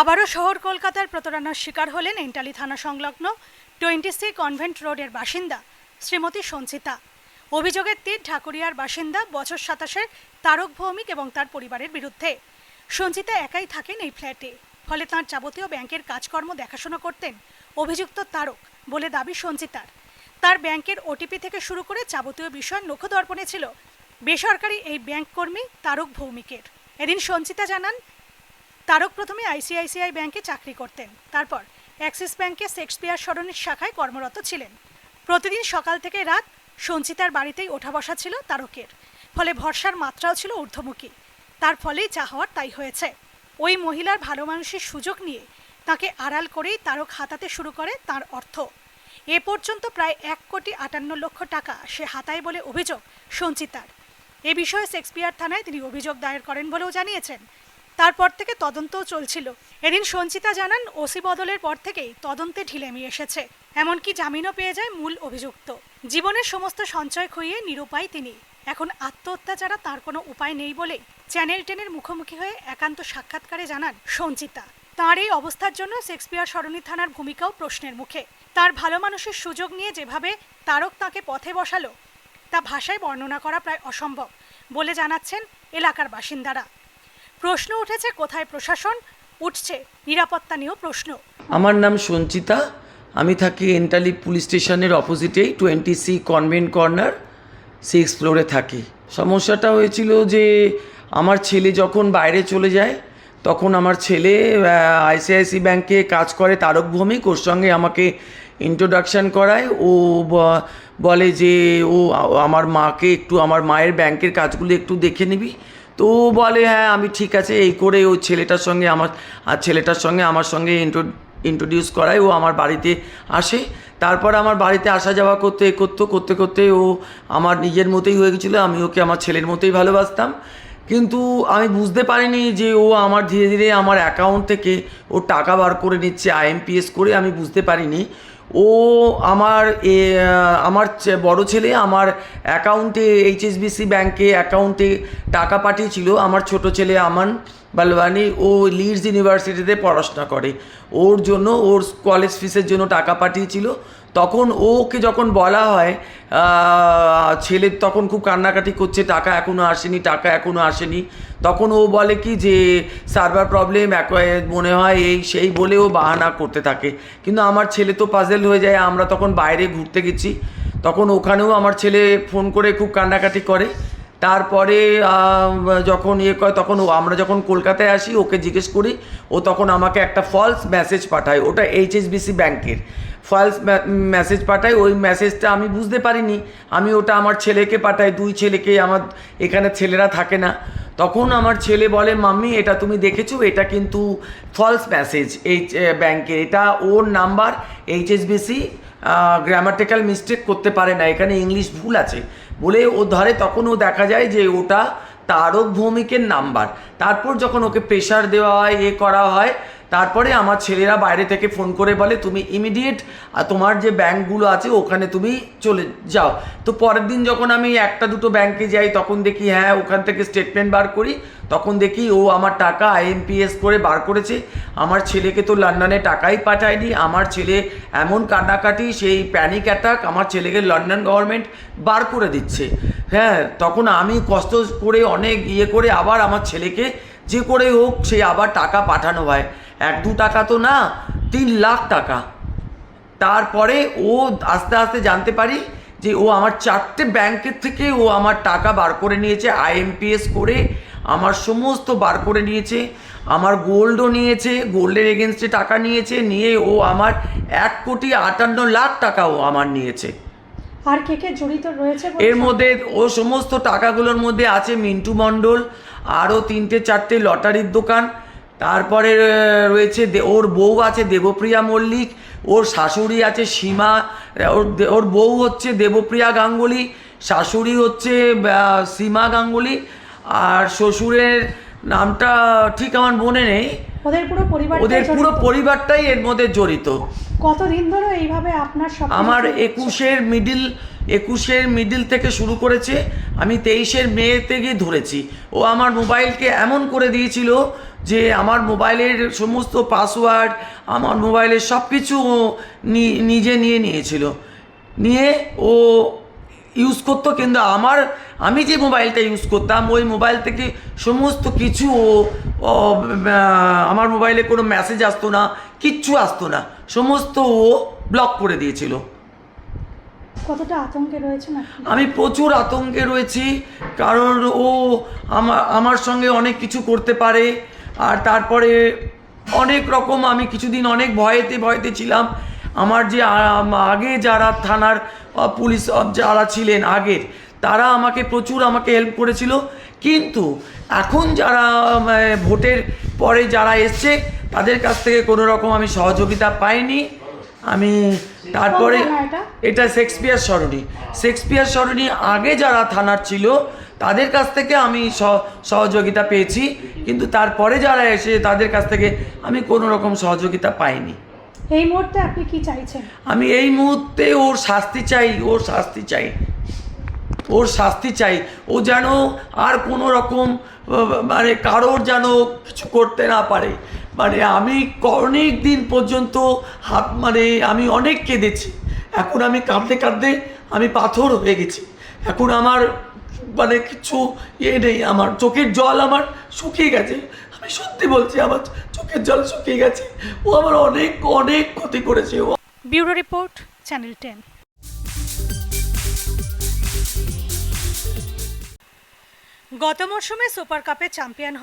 আবারও শহর কলকাতার প্রতারণার শিকার হলেন এন্টালি থানা সংলগ্ন টোয়েন্টি সি কনভেন্ট রোডের বাসিন্দা শ্রীমতী সঞ্চিতা। অভিযোগের তীর ঢাকুরিয়ার বাসিন্দা বছর সাতাশের তারক ভৌমিক এবং তার পরিবারের বিরুদ্ধে। সঞ্চিতা একাই থাকেন এই ফ্ল্যাটে, ফলে তাঁর যাবতীয় ব্যাংকের কাজকর্ম দেখাশোনা করতেন অভিযুক্ত তারক বলে দাবি সঞ্চিতার। তার ব্যাংকের ওটিপি থেকে শুরু করে যাবতীয় বিষয় নখদর্পণে ছিল বেসরকারি এই ব্যাংক কর্মী তারক ভৌমিকের। এদিন সঞ্চিতা জানান তারক প্রথমে আইসিআইসিআই ব্যাংকে চাকরি করতেন। তারপর অ্যাক্সিস ব্যাংকে শেক্সপিয়ার সরণির শাখায় কর্মরত ছিলেন। প্রতিদিন সকাল থেকে রাত সঞ্চিতার বাড়িতেই ওঠা বসা ছিল তারকের। ফলে ভরসার মাত্রাও ছিল ঊর্ধ্বমুখী। তার ফলেই যা হওয়ার তাই হয়েছে। ওই মহিলার ভালো মানুষের সুযোগ নিয়ে তাকে আড়াল করেই তারক হাতাতে শুরু করে তার অর্থ। এ পর্যন্ত প্রায় এক কোটি আটান্ন লক্ষ টাকা সে হাতায় বলে অভিযোগ সঞ্চিতার। এ বিষয়ে শেক্সপিয়ার থানায় তিনি অভিযোগ দায়ের করেন বলেও জানিয়েছেন। তারপর থেকে তদন্তও চলছিল। এদিন সঞ্চিতা জানান, ওসি বদলের পর থেকেই তদন্তে ঢিলেমি এসেছে। এমনকি জামিনও পেয়ে যায় মূল অভিযুক্ত। জীবনের সমস্ত সঞ্চয় খুইয়ে নিরুপায় তিনি। এখন আত্মহত্যা ছাড়া তার কোনো উপায় নেই বলে চ্যানেল টেনের মুখোমুখি হয়ে একান্ত সাক্ষাৎকারে জানান সঞ্চিতা। তার এই অবস্থার জন্য শেক্সপিয়ার সরণি থানার ভূমিকাও প্রশ্নের মুখে। তার ভালো মানুষের সুযোগ নিয়ে যেভাবে তারক তাকে পথে বসালো, তা ভাষায় বর্ণনা করা প্রায় অসম্ভব বলে জানাচ্ছেন এলাকার বাসিন্দারা। প্রশ্ন উঠেছে, কোথায় প্রশাসন? উঠছে, নিরাপত্তা নিয়েও প্রশ্ন। আমার নাম সঞ্চিতা। আমি থাকি এন্টালি পুলিশ স্টেশনের অপোজিটেই, twenty C convent corner. Six ফ্লোরে থাকি। সমস্যাটা হয়েছিল যে, আমার ছেলে যখন বাইরে চলে যায়, তখন আমার ছেলে আইসিআইসি ব্যাংকে কাজ করে তারক ভৌমিক। ওর সঙ্গে আমাকে ইন্ট্রোডাকশান করায়। ও বলে যে, ও, আমার মাকে একটু, আমার মায়ের ব্যাংকের কাজগুলো একটু দেখে নিবি। তো বলে হ্যাঁ আমি ঠিক আছে। এই করে ও ছেলেটার সঙ্গে আমার, আর ছেলেটার সঙ্গে আমার সঙ্গে ইন্ট্রো, ইন্ট্রোডিউস করায়। ও আমার বাড়িতে আসে। তারপর আমার বাড়িতে আসা যাওয়া করতে করতে করতে করতে ও আমার নিজের মতোই হয়ে গেছিল। আমি ওকে আমার ছেলের মতোই ভালোবাসতাম। কিন্তু আমি বুঝতে পারিনি যে ও আমার ধীরে ধীরে আমার অ্যাকাউন্ট থেকে ও টাকা বার করে নিচ্ছে আইএমপিএস করে। আমি বুঝতে পারিনি। ও আমার আমার বড় ছেলে আমার অ্যাকাউন্টে, এইচএসবিসি ব্যাংকে অ্যাকাউন্টে টাকা পাঠিয়েছিল। আমার ছোট ছেলে আমান বালওয়ানি ও লিডস ইউনিভার্সিটিতে পড়াশোনা করে। ওর জন্য, ওর কলেজ ফিসের জন্য টাকা পাঠিয়েছিল। তখন ওকে যখন বলা হয় ছেলে তখন খুব কান্নাকাটি করছে, টাকা এখনও আসেনি, টাকা এখনও আসেনি। তখন ও বলে কি যে সার্ভার প্রবলেম এক মনে হয় এই সেই বলে ও বাহানা করতে থাকে। কিন্তু আমার ছেলে তো পাজেল হয়ে যায়, আমরা তখন বাইরে ঘুরতে গেছি। তখন ওখানেও আমার ছেলে ফোন করে খুব কান্নাকাটি করে। তারপরে যখন ইয়ে করে তখন আমরা যখন কলকাতায় আসি, ওকে জিজ্ঞেস করি, ও তখন আমাকে একটা ফলস মেসেজ পাঠায়। ওটা এইচএসবিসি ব্যাংকের। ফলস মেসেজ পাঠায়। ওই মেসেজটা আমি বুঝতে পারিনি। আমি ওটা আমার ছেলেকে পাঠাই। দুই ছেলেকে, আমার এখানে ছেলেরা থাকে না। তখন আমার ছেলে বলে, মাম্মি, এটা তুমি দেখেছ? এটা কিন্তু ফলস মেসেজ এই ব্যাংকের। এটা ওর নাম্বার এইচএসবিসি গ্রামাটিক্যাল মিস্টেক করতে পারে না। এখানে ইংলিশ ভুল আছে। বলে ও ধরে তখন ও দেখা যায় যে ওটা তারক ভৌমিকের নাম্বার। তারপর যখন ওকে প্রেশার দেওয়া হয়, এ করা হয় তারপরে আমার ছেলেরা বাইরে থেকে ফোন করে বলে, তুমি ইমিডিয়েট তোমার যে ব্যাংকগুলো আছে, ওখানে তুমি চলে যাও। তো পরের দিন যখন আমি একটা দুটো ব্যাংকে যাই, তখন দেখি হ্যাঁ ওখান থেকে স্টেটমেন্ট বার করি। তখন দেখি, ও আমার টাকা আইএমপিএস করে বার করেছে। আমার ছেলেকে তো লন্ডনে টাকাই পাঠায়নি। আমার ছেলে এমন কান্নাকাটি, সেই প্যানিক অ্যাটাক আমার ছেলেকে লন্ডন গভর্নমেন্ট বার করে দিচ্ছে। হ্যাঁ তখন আমি কষ্ট করে, অনেক ইয়ে করে আবার আমার ছেলেকে যে করে হোক, সে আবার টাকা পাঠানো হয়। এক দু টাকা তো না তিন লাখ টাকা। তারপরে ও আস্তে আস্তে জানতে পারি যে ও আমার চারটে ব্যাংকের থেকে ও আমার টাকা বার করে নিয়েছে আইএমপিএস করে আমার সমস্ত বার করে নিয়েছে আমার গোল্ডও নিয়েছে গোল্ডের এগেনস্টে টাকা নিয়েছে নিয়ে ও আমার এক কোটি আটান্ন লাখ টাকা ও আমার নিয়েছে। আর কে কে জড়িত রয়েছে এর মধ্যে ও সমস্ত টাকাগুলোর মধ্যে আছে মিন্টু মণ্ডল আরও তিনটে চারটে লটারির দোকান তারপরে রয়েছে ওর বউ আছে দেবপ্রিয়া মল্লিক ওর শাশুড়ি আছে সীমা ওর ওর বউ হচ্ছে দেবপ্রিয়া গাঙ্গুলি শাশুড়ি হচ্ছে সীমা গাঙ্গুলি আর শ্বশুরের নামটা ঠিক আমার মনে নেই। ওদের পুরো পরিবার ওদের পুরো পরিবারটাই এর মধ্যে জড়িত। কতদিন ধরে এইভাবে আপনার আমার একুশের মিডিল একুশের মিডিল থেকে শুরু করেছে আমি তেইশের মেতে গিয়ে ধরেছি। ও আমার মোবাইলকে এমন করে দিয়েছিল যে আমার মোবাইলের সমস্ত পাসওয়ার্ড আমার মোবাইলের সব কিছু ও নিজে নিয়ে নিয়েছিল। নিয়ে ও ইউজ করতো কিন্তু আমার আমি যে মোবাইলটা ইউজ করতাম ওই মোবাইল থেকে সমস্ত কিছু ও, আমার মোবাইলে কোনো মেসেজ আসতো না কিচ্ছু আসতো না। সমস্ত ও ব্লক করে দিয়েছিল। কতটা আতঙ্কে রয়েছেন আমি প্রচুর আতঙ্কে রয়েছি, কারণ ও আমার আমার সঙ্গে অনেক কিছু করতে পারে, আর তারপরে অনেক রকম আমি কিছুদিন অনেক ভয়েতে ভয়েতে ছিলাম। আমার যে আগে যারা থানার পুলিশ যারা ছিলেন আগের তারা আমাকে প্রচুর আমাকে হেল্প করেছিল। কিন্তু এখন যারা ভোটের পরে যারা এসছে, তাদের কাছ থেকে কোনো রকম আমি সহযোগিতা পাইনি। আমি তারপরে এটা? শেক্সপিয়ার সরণি। শেক্সপিয়ার সরণি আগে যারা থানার ছিল তাদের কাছ থেকে আমি সহ- সহযোগিতা পেয়েছি। কিন্তু তারপরে যারা এসে তাদের কাছ থেকে আমি কোনো রকম সহযোগিতা পাইনি। এই মুহূর্তে আপনি কি চাইছেন? আমি এই মুহূর্তে ওর শাস্তি চাই ওর শাস্তি চাই। ওর শাস্তি চাই। ও যেন আর কোনো রকম মানে কারোর যেন কিছু করতে না পারে। মানে আমি অনেক দিন পর্যন্ত হাত মানে আমি অনেক কেঁদেছি। এখন আমি কাঁদতে কাঁদতে আমি পাথর হয়ে গেছি। এখন আমার মানে কিছু ইয়ে নেই আমার চোখের জল আমার শুকিয়ে গেছে। আমি সত্যি বলছি আমার চোখের জল শুকিয়ে গেছে। ও আমার অনেক অনেক ক্ষতি করেছে। ও ব্যুরো রিপোর্ট চ্যানেল টেন। গত মরশুমে সুপার কাপে চ্যাম্পিয়ন